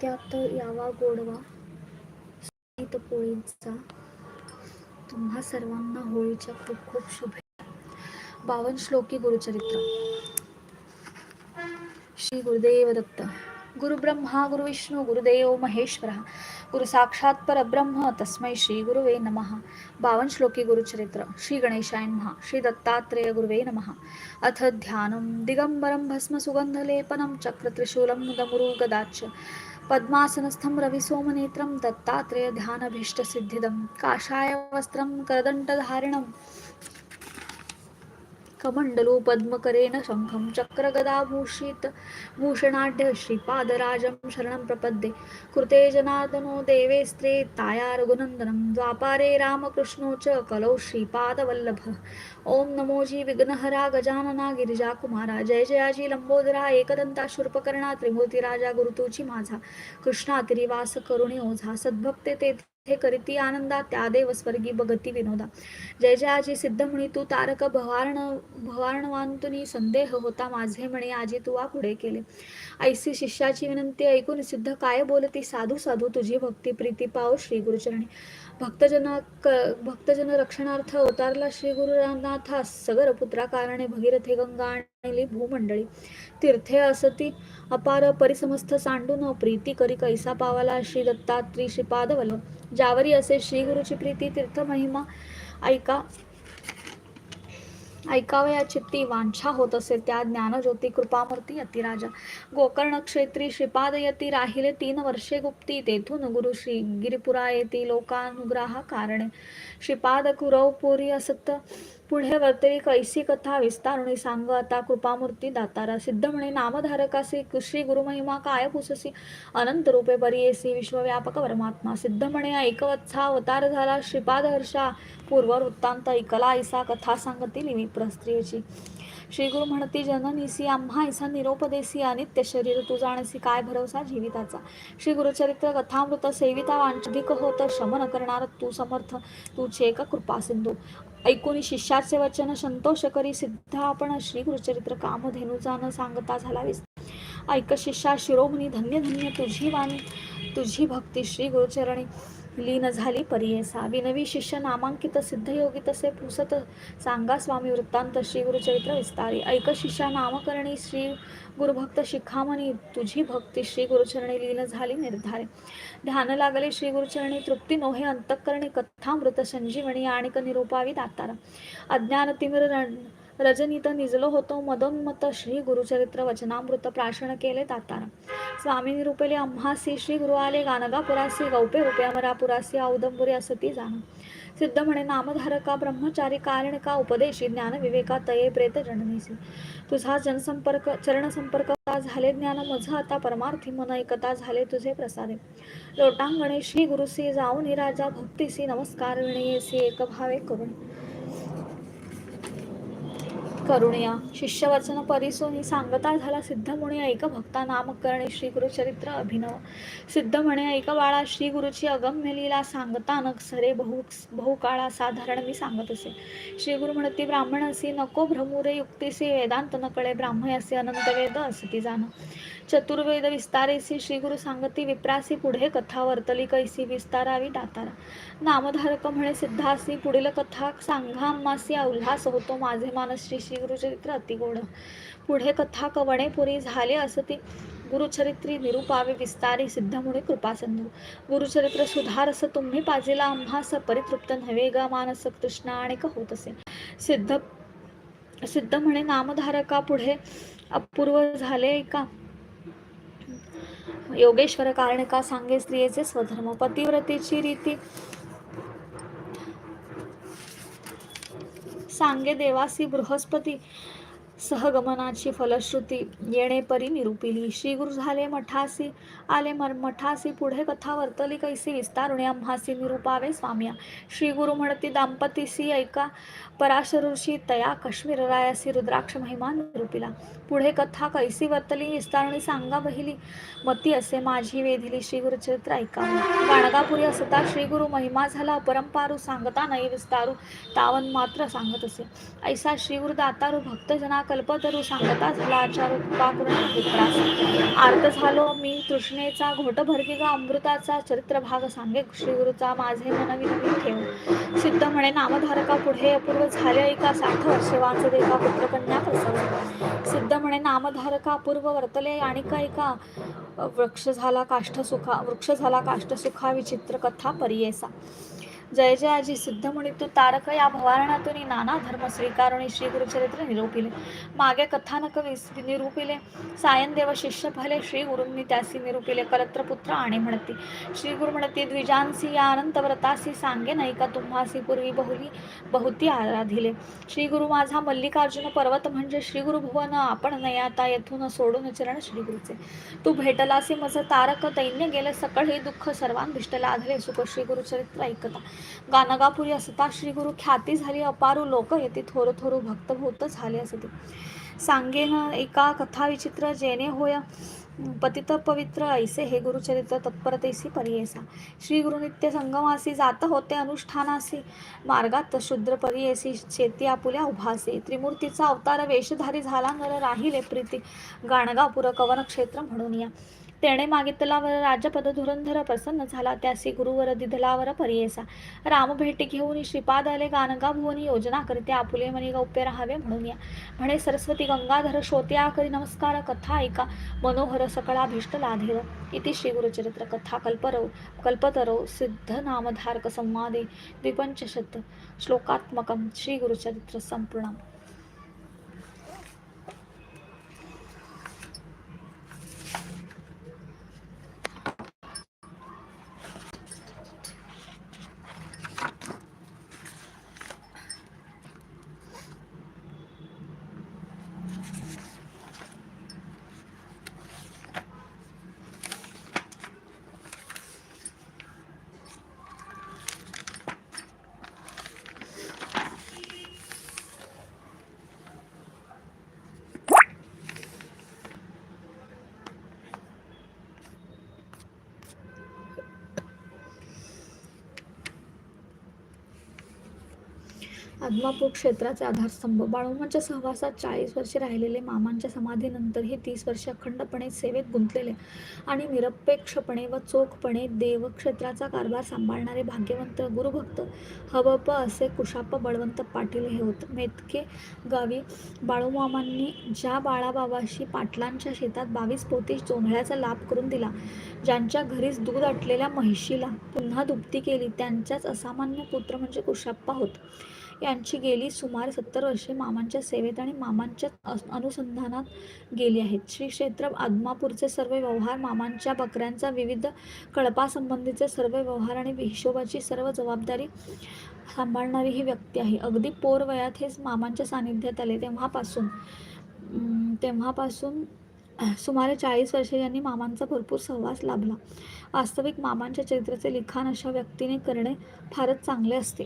त्यात यावा गोडवा. संगीत पोळींचा. तुम्हा सर्वांना होळीच्या खूप खूप शुभेच्छा. बावन श्लोकी गुरुचरित्र. श्री गुरुदेव दत्त. गुरुब्रह्मा गुरुविष्णू गुरुदेव महेश्वर. गुरु साक्षात परब्रह्म तस्मै श्री गुरुवे नमः. बावन श्लोकी गुरुचरित्र. श्री गणेशाय नमः. श्री दत्तात्रेय गुरुवे नमः. अथ ध्यानं दिगंबरं भस्मसुगन्धलेपनं चक्रत्रिशूलं नुदमुरुकदाच्च पद्मासनस्थं रविसोमनेत्रं दत्तात्रेय ध्यानभीष्टसिद्धिदं काषाय करदण्डधारिणं कमण्डलो पद्मकरेण शङ्खं चक्रगदाभूषित भूषणाढ्य श्रीपादराजं शरणं प्रपद्ये। कृते जनार्दनो देवेस्त्रे ताया रघुनन्दनं द्वापारे रामकृष्णो च कलौ श्रीपादवल्लभः। ॐ नमोजी विघ्नहरा गजानना गिरिजाकुमारा जय जयाजी लम्बोदरा एकदन्ता शूर्पकर्णा त्रिमूर्तिराजा गुरुतुची माझा। कृष्णातिरिवास करुणे ओझा सद्भक्ते ते हे करीती आनंदा त्या देवस्वर्गी बगती विनोदा. जय जय आजी सिद्ध म्हणी तू तारक भवारण भवारणवांतुनी संदेह होता माझे म्हणे आजी तुवा पुढे केले. ऐसी शिष्याची विनंती ऐकून सिद्ध काय बोलती साधू साधू तुझी भक्ती प्रीती पाव श्री गुरुचरणी. भक्तजन क भक्तजन रक्षणार्थ अवतारला श्री गुरुनाथा सगर पुत्रा कारणे भगीरथे गंगा आणली भूमंडळी. तीर्थे असती अपार परिसमस्थ सांडून प्रीती करी कैसा पावाला श्री दत्तात्री श्रीपाद वल्लभ. ज्यावरी असे श्री गुरुची प्रीती तीर्थ महिमा ऐका ऐकावया चित्ती वांछा होत असे. त्या ज्ञानज्योती कृपामूर्ती यतिराजा गोकर्ण क्षेत्री श्रीपाद यती राहिले तीन वर्षे गुप्ती. तेथून गुरु श्री गिरिपुरा येती लोकानुग्रहा कारणे श्रीपाद कुरवपुरी असत पुढे वर्तरी कैसी कथा विस्तारुणी सांग आता कृपामूर्ती दातारा. सिद्ध म्हणे नामधारकासी श्री गुरुमहिमा काय पुससी? अनंत रूपे परियेसी विश्वव्यापक परमात्मा. सिद्ध म्हणे ऐकवत्सा अवतार झाला श्रीपाद हर्षा पूर्व वृत्तांत ऐकला ऐसा कथा सांगती लिवी प्रस्त्रियेची श्री गुरु म्हणती जननीसी आम्हा ऐसा निरोपदेसी अनित्य शरीर तू जाणसी काय भरवसा जीविताचा. श्री गुरुचरित्र कथामृत सेविता वांछधिक होत शमन करणार तू समर्थ तू छेक कृपा सिंधू. ऐकून शिष्याचे वचन संतोष करी सिद्ध आपण श्री गुरुचरित्र कामधेनुचा न सांगता झालावीस. ऐक शिष्या शिरोमणी धन्य धन्य तुझी वाणी तुझी भक्ती श्री गुरुचरणी. लीन झाली परियेसा विनवी शिष्य नामांकित सिद्धयोगी तसे पुसत सांगा स्वामी वृत्तांत श्री गुरुचरित्र विस्तारी. ऐक शिष्या नामकरणी श्री गुरुभक्त शिखामणी. तुझी भक्ती श्री गुरुचरणी लीन झाली निर्धारे. ध्यान लागले श्री गुरुचरणी तृप्ती नोहे अंतःकरणी कथामृत संजीवनी आणिक निरूपावी दातार. अज्ञान तिमिर रजनीत निजलो होतो. मदोन्मत श्री गुरुचरित्र वचनामृत प्राशन केले दातारा स्वामी निरूपले अम्हासी श्री गुरु आले गानगापुरासी गौपे रूपे अमरापुरासी औदंबुरी असती जाण. सिद्ध म्हणे नामधारका ब्रह्मचारी कारणका उपदेशी ज्ञान विवेका तये प्रेत जननीसी. तुझा जनसंपर्क चरणसंपर्क झाले ज्ञान? मझ आता परमार्थी मन एकता झाले तुझे प्रसादे. लोटांगणे श्री गुरुसी जाऊन राजा भक्तीसी नमस्कार विणयेसी एकभावे करून करुणया. शिष्यवचन परिसोनी सांगता झाला सिद्ध म्हणे ऐक भक्ता नामकरणे श्री गुरुचरित्र अभिनव. सिद्ध म्हणे ऐक बाळा श्री गुरुची अगम्य लीला सांगता न सरे बहु बहुकाळा साधारण मी सांगत असे. श्री गुरु म्हणती ब्राह्मण असे नको भ्रमुरे युक्तीसी वेदांत नकळे कळे ब्राह्मण असे अनंत वेद असती जाण. चतुर्वेद विस्तारेसी श्री गुरु सांगती विप्रासी पुढे कथा वर्तली कैसी विस्तारावी दातारा. नामधारक म्हणे सिद्धासी पुढील कथा सांघा मासी उल्हास होतो माझे मानस श्री श्री गुरुचरित्र अतिगोड पुढे कथा कवणे पुरी झाले असं असती गुरुचरित्री निरुपावे विस्तारी सिद्ध मुळे कृपासंधू गुरुचरित्र सुधारस तुम्ही पाजिला आम्हास परितृप्त नव्हे ग मानस कृष्ण आणि होत असे सिद्ध सिद्ध म्हणे नामधारका पुढे अपूर्व झाले का योगेश्वर कारण का सांगे स्त्रियेचे स्वधर्म. पतिव्रतेची रीती सांगे देवासी बृहस्पती सहगमनाची फलश्रुती. येणे परी निरूपिली. श्री गुरु झाले मठासी. आले मर मठासी. पुढे कथा वर्तली कैसी विस्तारुणे. आम्हासी निरूपावे स्वाम्या. श्री गुरु म्हणती दाम्पतीसी ऐका. पराशरुषी तया. कश्मीर रायासी रुद्राक्ष महिमा निरूपिला. पुढे कथा कैसी वर्तली? विस्तारुणी सांगा बहिली. मती असे माझी वेधिली. श्री गुरुचरित्र ऐकावे गाणगापुरी असता श्री गुरु महिमा झाला. परंपारू सांगता नाही विस्तारू. तावन मात्र सांगत असे. ऐसा श्री गुरु दातारू भक्तजना कल्पतरू सांगता झाला आचार कृपा करून आर्त झालो मी तृष्णेचा घोट अमृताचा चरित्र भाग सांगे श्रीगुरुचा माझे मन विनवी ठेव. सिद्ध म्हणे नामधारका पुढे अपूर्व झाले एका साठ वर्षे वाचत देका पुत्रकन्या प्रसव. सिद्ध म्हणे नामधारका अपूर्व वर्तले आणि का एका वृक्ष झाला काष्ठ सुखा वृक्ष झाला काष्ठ सुखा विचित्र कथा परियेसा. जय जयाजी सिद्ध तू तारक या भवारणातून नाना धर्म स्वीकारुणी श्री गुरुचरित्र निरूपिले. मागे कथानक विस निरूपिले. सायनदेव शिष्य भले श्री गुरुंनी त्यासी निरूपिले. कलत्रपुत्र आणि म्हणती. श्री गुरु म्हणती द्विजांसी या अनंत व्रतासी सांगे नाही का तुम्हासी पूर्वी बहुली बहुती आराधिले. श्री गुरु माझा मल्लिकार्जुन पर्वत म्हणजे श्री गुरु भुवन आपण नयाता येथून सोडून चरण श्री गुरुचे. तू भेटलासी मज तारक दैन्य गेले सकळ हे दुःख सर्वांभिष्ट लाधले सुख श्री गुरुचरित्र ऐकता. गानगापुरी असता श्री गुरु ख्याती झाली अपारू लोक येते थोर थोर भक्तभूत झाले असते सांगेन एका कथा विचित्र जेणे होय पतित पवित्र ऐसे हे गुरुचरित्र तत्परतेसी परियेसा. श्री गुरुनित्य संगमासी जात होते अनुष्ठानासी मार्गात शूद्र परियेसी शेती आपुल्या उभासे. त्रिमूर्तीचा अवतार वेशधारी झाला नर राहिले प्रीती. गाणगापुर कवन क्षेत्र म्हणून या. तेणे मागितलावर राजपद धुरंधर प्रसन्न झाला. त्यासी गुरुवर दिधलावर परियेसा. राम भेट घेऊन श्रीपाद आले गानगा भुवनी योजना करते. आपुले मनी गौप्य राहावे म्हणून या. म्हणे सरस्वती गंगाधर श्रोत्या करी नमस्कार कथा ऐका. मनोहर सकळाभीष्ट लाधेर इति श्री गुरुचरित्र कथा कल्परव कल्पतरव सिद्ध नामधारक संवादे द्विपंचशत. श्लोकात्मकं श्री गुरुचरित्र संपूर्ण आदमापूर क्षेत्राचे आधारस्तंभ. बाळूमांच्या सहवासात चाळीस वर्षे राहिलेले मामांच्या समाधीनंतरही तीस वर्षे अखंडपणे सेवेत गुंतलेले आणि निरपेक्षपणे व चोखपणे देवक्षेत्राचा कारभार सांभाळणारे भाग्यवंत गुरुभक्त हबप असे कुशाप्पा बळवंत पाटील हे होत. मेतके गावी बाळूमामांनी ज्या बाळाबाबाशी पाटलांच्या शेतात बावीस पोती जोंधळ्याचा लाभ करून दिला ज्यांच्या घरीच दूध आटलेल्या म्हैशीला पुन्हा दुभती केली त्यांच्याच असामान्य पुत्र म्हणजे कुशाप्पा होत. यांची गेली सुमारे सत्तर वर्षे मामांच्या सेवेत आणि मामांच्या अनुसंधानात गेली आहेत. श्री क्षेत्र आदमापूरचे सर्व व्यवहार मामांच्या बकऱ्यांचा विविध कळपासंबंधीचे सर्व व्यवहार आणि हिशोबाची सर्व जबाबदारी सांभाळणारी ही व्यक्ती आहे. अगदी पोर वयात हेच मामांच्या सानिध्यात आले. तेव्हापासून तेव्हापासून सुमारे चाळीस वर्षे यांनी मामांचा भरपूर सहवास लाभला. वास्तविक मामांच्या चरित्राचे लिखाण अशा व्यक्तीने करणे फारच चांगले असते.